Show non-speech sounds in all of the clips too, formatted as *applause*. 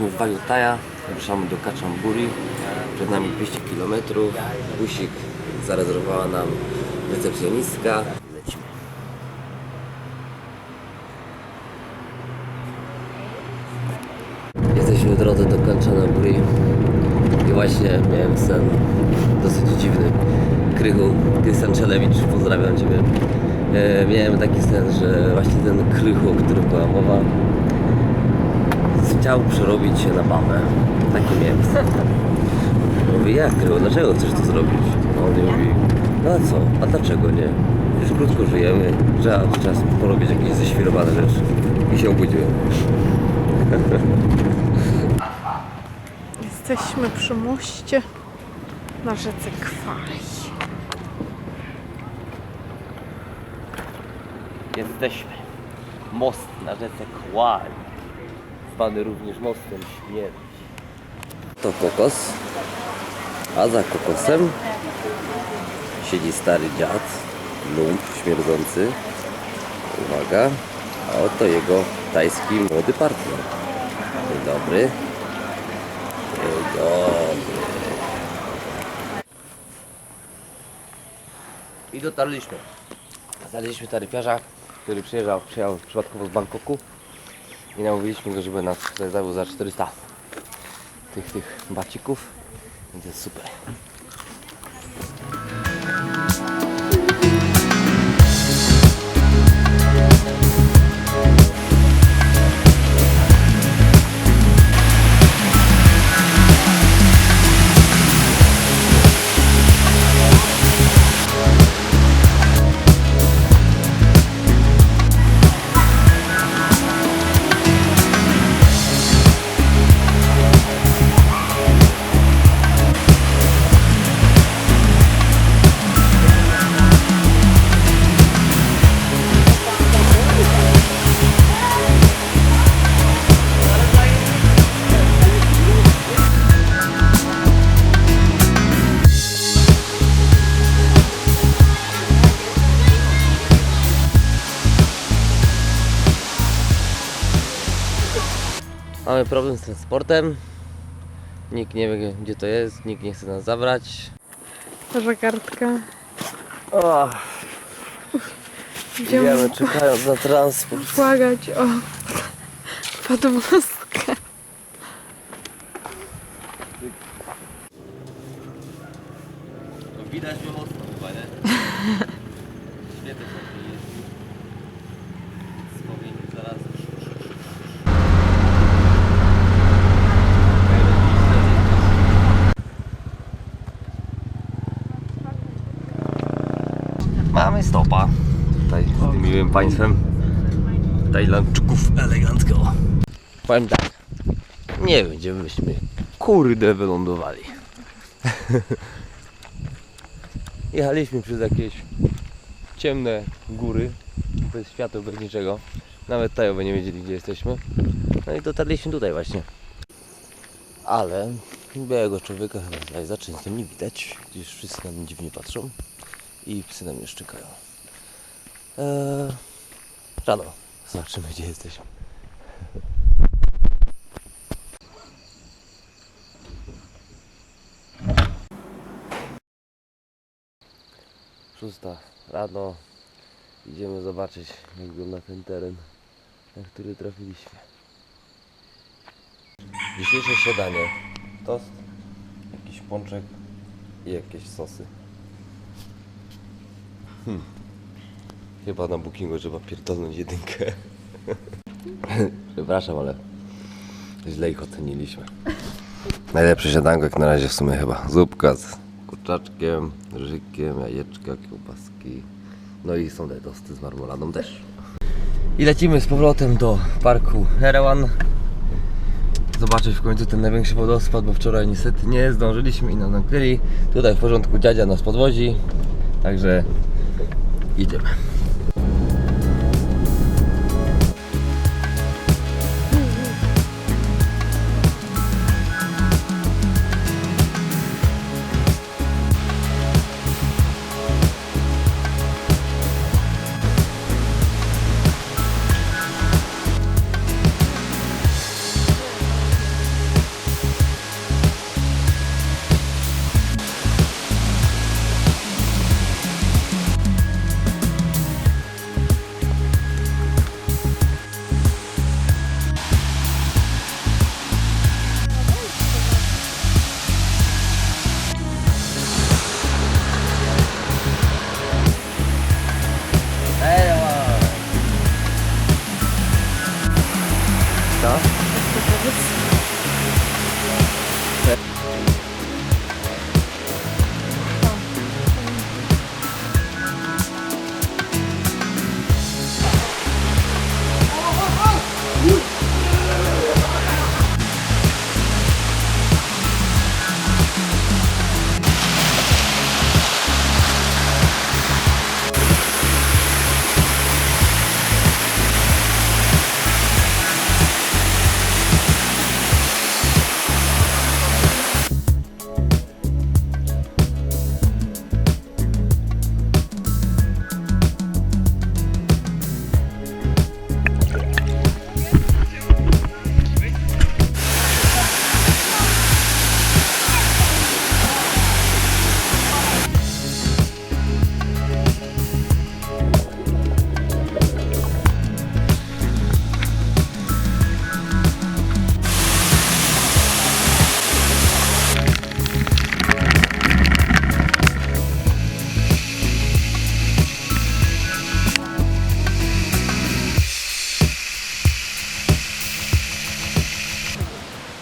Jesteśmy w Wajutaja, ruszamy do Kaczamburi. Przed nami 200 km. Busik zarezerwowała nam recepcjonistka. Lecimy. Jesteśmy w drodze do Kanchanaburi i właśnie miałem sen dosyć dziwny. Krychu, Krystian Czelewicz, pozdrawiam Ciebie. E, miałem taki sen, że właśnie ten Krychu, o którym była mowa, chciał przerobić się na babę. Taki miałem sen. Mówię, jak dlaczego chcesz to zrobić? A on mówi, no a co, a dlaczego nie? Już krótko żyjemy, trzeba czas porobić jakieś ześwirowane rzeczy. I się obudziłem. *laughs* Jesteśmy przy moście na rzece Kwaj. Jesteśmy. Most na rzece Kłaj. Zwany również mostem śmierci. To kokos. A za kokosem siedzi stary dziad. Lump śmierdzący. Uwaga. A oto jego tajski młody partner. Dzień dobry. Dzień dobry. I dotarliśmy. Znaleźliśmy taryfiarza, który przyjeżdżał, przyjechał przypadkowo z Bangkoku i namówiliśmy go, żeby nas tutaj zawiózł za 400 tych, tych bacików, więc jest super. Mamy problem z transportem. Nikt nie wie gdzie to jest, nikt nie chce nas zabrać. Nasza kartka. O, Idziemy czekając na transport. błagać o podwózkę. No widać mnie mocno chyba, nie? *laughs* Świetnie to jest. Wspomnienie zaraz. Mamy stopa. Tutaj z tym miłym państwem Tajlandczyków elegancko. Powiem tak. Nie wiem, gdzie myśmy kurde wylądowali. *laughs* Jechaliśmy przez jakieś ciemne góry, bez świateł, bez niczego. Nawet Tajowie nie wiedzieli, gdzie jesteśmy. No i dotarliśmy tutaj właśnie. Ale białego człowieka chyba tutaj za często nie widać, gdyż wszyscy na mnie dziwnie patrzą i psy na mnie szczekają. Eee, rano zobaczymy, gdzie jesteśmy. Szósta rano idziemy zobaczyć jak wygląda ten teren, na który trafiliśmy. Dzisiejsze śniadanie. Tost, jakiś pączek i jakieś sosy. Hmm. Chyba na bookingu trzeba pierdolnąć jedynkę. *laughs* Przepraszam, ale źle ich oceniliśmy. *laughs* Najlepsze śniadanko jak na razie w sumie chyba. Zupka z kurczaczkiem, ryżykiem, jajeczka, kiełbaski. No i są te tosty z marmoladą też. I lecimy z powrotem do parku Herewan. Zobaczyć w końcu ten największy wodospad, bo wczoraj niestety nie zdążyliśmy i nam nakryli. Tutaj w porządku dziadzia nas podwozi. Także idziemy.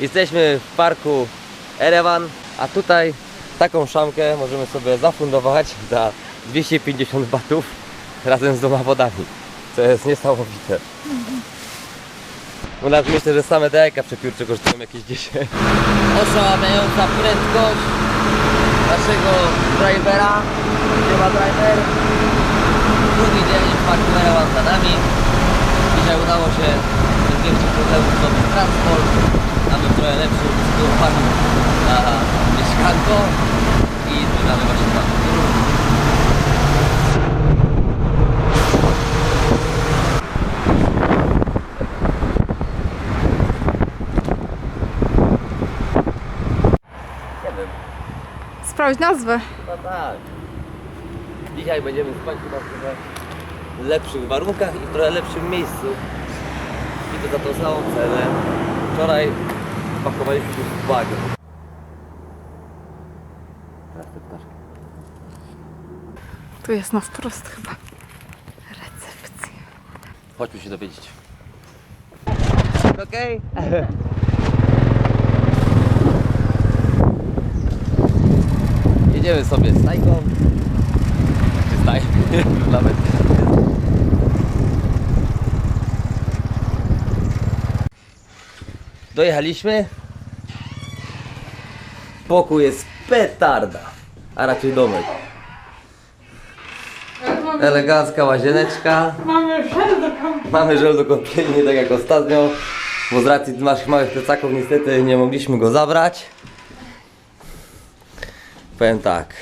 Jesteśmy w parku Erewan, a tutaj taką szamkę możemy sobie zafundować za 250 batów razem z dwoma wodami, co jest niesamowite. U nas myślę, że same jajka przepiórcze kosztują jakieś 10. Oszałamiająca prędkość naszego drivera. Gdzie ma driver? Drugi dzień w parku Erewan za nami. Dzisiaj udało się większych problemów zdobyć transport. Mamy trochę lepszy skórpami na mieszkanko i zbieramy właśnie wiem, Sprawdź nazwę. no tak. Dzisiaj będziemy spać chyba w trochę lepszych warunkach i w trochę lepszym miejscu. To za tą samą cenę. Wczoraj pakowaliśmy się w bagno. Teraz te ptaszki. Tu jest na wprost chyba. Recepcja. Chodźmy się dowiedzieć. Okej? *laughs* Jedziemy sobie z Tajką. Czy z Tajką? *laughs* Nawet. Dojechaliśmy. Pokój jest petarda, a raczej domek. Elegancka łazieneczka. Mamy żel do kąpieli. Mamy żel do kąpieli, nie tak jak ostatnio, bo z racji naszych małych plecaków niestety nie mogliśmy go zabrać. Powiem tak,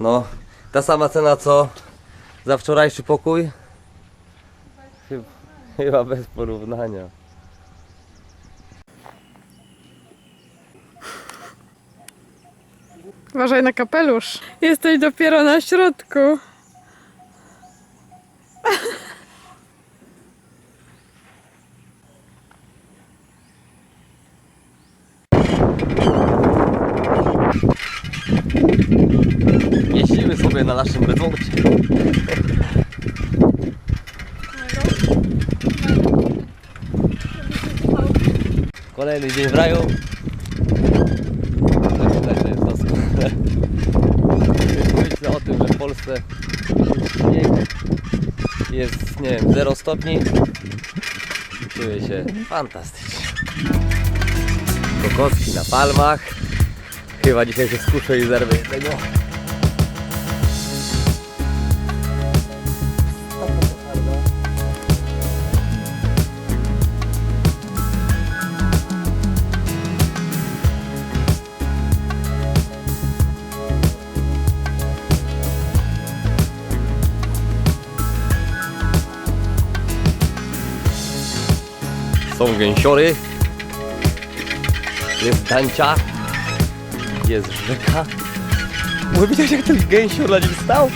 no ta sama cena co za wczorajszy pokój? Chyba, chyba bez porównania. Uważaj na kapelusz. Jesteś dopiero na środku. Jeździmy sobie na naszym remoncie. Kolejny dzień w raju. Tak, tak, to jest doskonale. Myślę o tym, że w Polsce jest nie wiem, 0 stopni. Czuję się fantastycznie. Kokotki na palmach. Chyba dzisiaj się skuszę i zerwę jednego. Są gęsiory. Jest dancia. Jest rzeka. Bo widziałeś jak ten gęsior na nim stał?